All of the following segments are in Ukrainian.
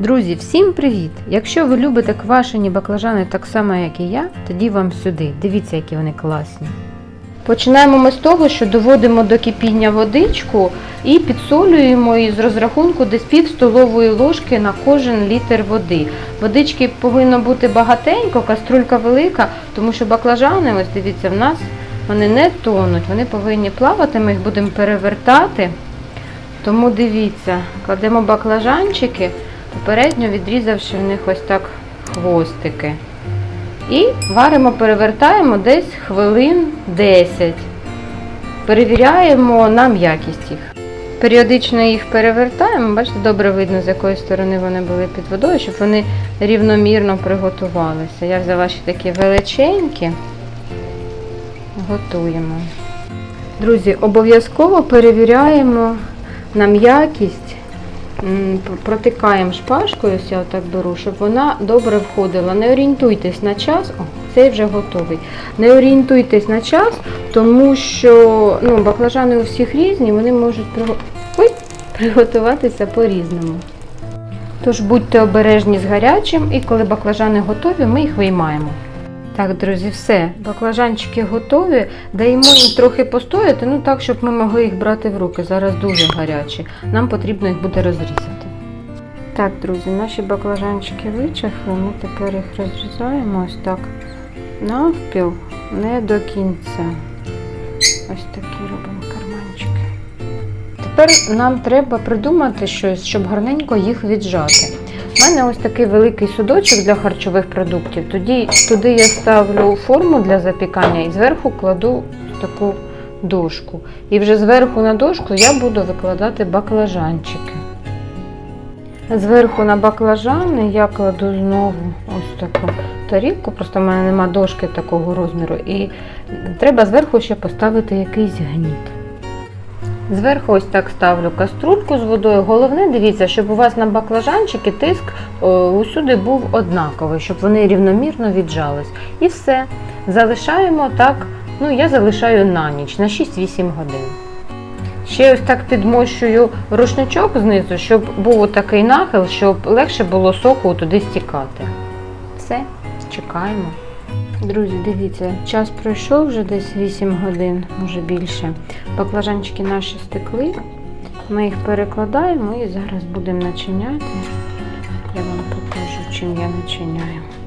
Друзі, всім привіт! Якщо ви любите квашені баклажани так само, як і я, тоді вам сюди. Дивіться, які вони класні. Починаємо ми з того, що доводимо до кипіння водичку і підсолюємо її з розрахунку десь пів столової ложки на кожен літр води. Водички повинно бути багатенько, каструлька велика, тому що баклажани, ось дивіться, в нас вони не тонуть, вони повинні плавати, ми їх будемо перевертати. Тому дивіться, кладемо баклажанчики, попередньо відрізавши в них ось так хвостики. І варимо, перевертаємо десь хвилин 10. Перевіряємо на м'якість їх. Періодично їх перевертаємо, бачите, добре видно, з якої сторони вони були під водою, щоб вони рівномірно приготувалися. Я взяла ще такі величенькі, готуємо. Друзі, обов'язково перевіряємо на м'якість, протикаємо шпажкою, ось я отак беру, щоб вона добре входила. Не орієнтуйтесь на час, о, цей вже готовий. Не орієнтуйтесь на час, тому що ну, баклажани у всіх різні, вони можуть. Ой, приготуватися по-різному. Тож будьте обережні з гарячим, і коли баклажани готові, ми їх виймаємо. Так, друзі, все. Баклажанчики готові. Даємо їм трохи постояти, ну так, щоб ми могли їх брати в руки. Зараз дуже гарячі. Нам потрібно їх буде розрізати. Так, друзі, наші баклажанчики вичахли. Ми тепер їх розрізаємо ось так навпіл, не до кінця. Ось такі робимо карманчики. Тепер нам треба придумати щось, щоб гарненько їх віджати. У мене ось такий великий судочок для харчових продуктів. Тоді туди я ставлю форму для запікання і зверху кладу таку дошку. І вже зверху на дошку я буду викладати баклажанчики. Зверху на баклажани я кладу знову ось таку тарілку, просто в мене нема дошки такого розміру, і треба зверху ще поставити якийсь гніт. Зверху ось так ставлю каструльку з водою. Головне, дивіться, щоб у вас на баклажанчики тиск усюди був однаковий, щоб вони рівномірно віджались. І все. Залишаємо так, ну я залишаю на ніч, на 6-8 годин. Ще ось так підмощую рушничок знизу, щоб був такий нахил, щоб легше було соку туди стікати. Все, чекаємо. Друзі, дивіться, час пройшов вже десь 8 годин, може більше. Баклажанчики наші стекли. Ми їх перекладаємо і зараз будемо начиняти. Я вам покажу, чим я начиняю.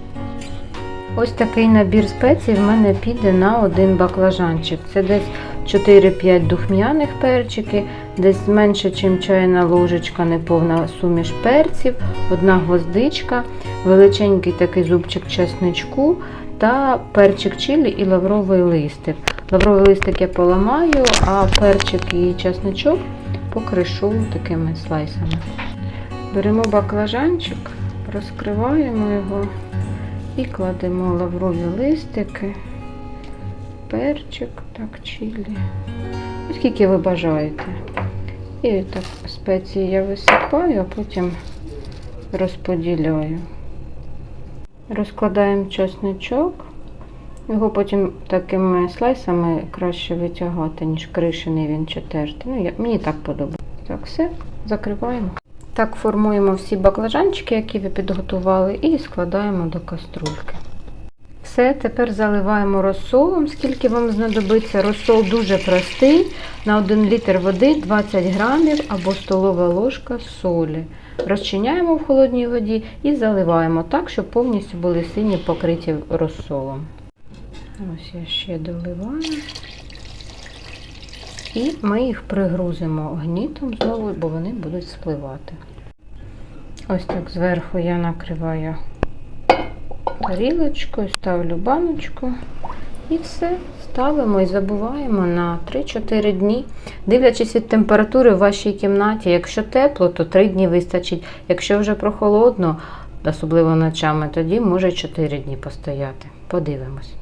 Ось такий набір спецій в мене піде на один баклажанчик. Це десь 4-5 духмяних перчики, десь менше, ніж чайна ложечка, неповна суміш перців, одна гвоздичка, величенький такий зубчик чесничку та перчик чилі і лавровий листик. Лавровий листик я поламаю, а перчик і чесничок покришу такими слайсами. Беремо баклажанчик, розкриваємо його і кладемо лаврові листики, перчик, так, чилі. Ну, Скільки ви бажаєте. І так спеції я висипаю, а потім розподіляю. Розкладаємо чесничок. Його потім такими слайсами краще витягати, ніж кришений він чи тертий. Ну, я, мені так подобається. Так, все, закриваємо. Так формуємо всі баклажанчики, які ви підготували, і складаємо до каструльки. Все, тепер заливаємо розсолом, скільки вам знадобиться. Розсол дуже простий. На 1 літр води 20 грамів або столова ложка солі. Розчиняємо в холодній воді і заливаємо так, щоб повністю були сині покриті розсолом. Ось я ще доливаю. І ми їх пригрузимо гнітом знову, бо вони будуть спливати. Ось так зверху я накриваю тарілочкою, ставлю баночку і все. Ставимо і забуваємо на 3-4 дні, дивлячись від температури в вашій кімнаті. Якщо тепло, то 3 дні вистачить. Якщо вже прохолодно, особливо ночами, тоді може 4 дні постояти. Подивимось.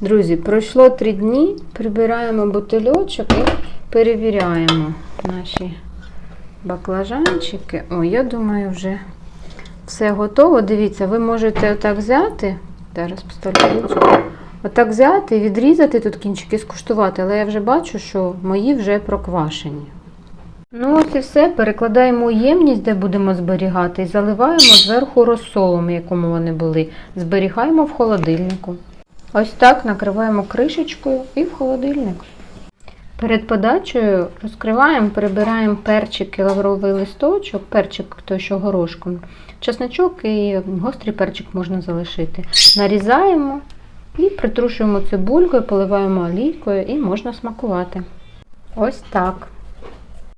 Друзі, пройшло 3 дні, прибираємо бутильочок і перевіряємо наші баклажанчики. О, я думаю, вже все готово. Дивіться, ви можете отак взяти. Зараз поставлю. Отак взяти відрізати тут кінчики, скуштувати, але я вже бачу, що мої вже проквашені. Ну ось і все. Перекладаємо у ємність, де будемо зберігати, і заливаємо зверху розсолом, якому вони були. Зберігаємо в холодильнику. Ось так накриваємо кришечкою і в холодильник. Перед подачею розкриваємо, перебираємо перчик і лавровий листочок, перчик той, що горошком, чесночок і гострий перчик можна залишити. Нарізаємо і притрушуємо цибулькою, поливаємо олійкою і можна смакувати. Ось так.